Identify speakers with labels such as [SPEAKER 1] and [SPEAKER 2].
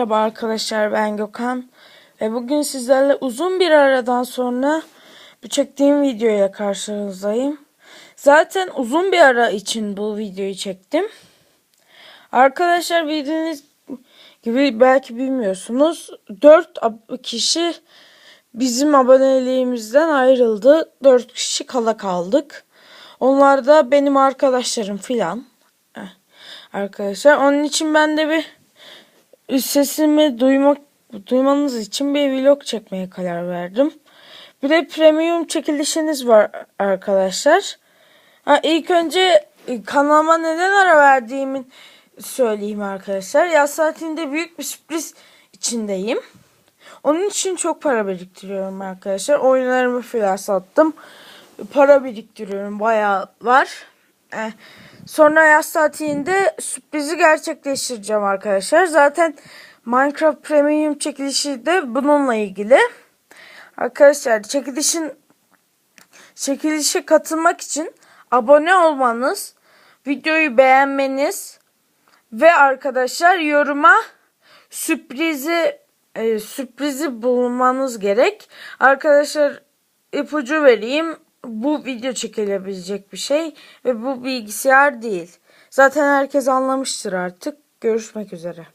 [SPEAKER 1] Merhaba arkadaşlar ben Gökhan ve bugün sizlerle uzun bir aradan sonra bu çektiğim videoya karşınızdayım. Zaten uzun bir ara için bu videoyu çektim. Arkadaşlar bildiğiniz gibi belki bilmiyorsunuz 4 kişi bizim aboneliğimizden ayrıldı. 4 kişi kala kaldık. Onlar da benim arkadaşlarım filan. Arkadaşlar onun için ben de bir sesimi duymak duymanız için bir vlog çekmeye karar verdim. Bir de premium çekilişiniz var arkadaşlar. Ha, ilk önce e, kanalıma neden ara verdiğimi söyleyeyim arkadaşlar. Yaz saatinde büyük bir sürpriz içindeyim. Onun için çok para biriktiriyorum arkadaşlar. Oyunlarımı filan sattım. Para biriktiriyorum. Bayağı var. Eh, Sonra yaz tatilinde sürprizi gerçekleştireceğim arkadaşlar. Zaten Minecraft Premium çekilişi de bununla ilgili. Arkadaşlar çekilişin çekilişe katılmak için abone olmanız, videoyu beğenmeniz ve arkadaşlar yoruma sürprizi e, sürprizi bulmanız gerek. Arkadaşlar ipucu vereyim. Bu video çekilebilecek bir şey ve bu bilgisayar değil. Zaten herkes anlamıştır artık. Görüşmek üzere.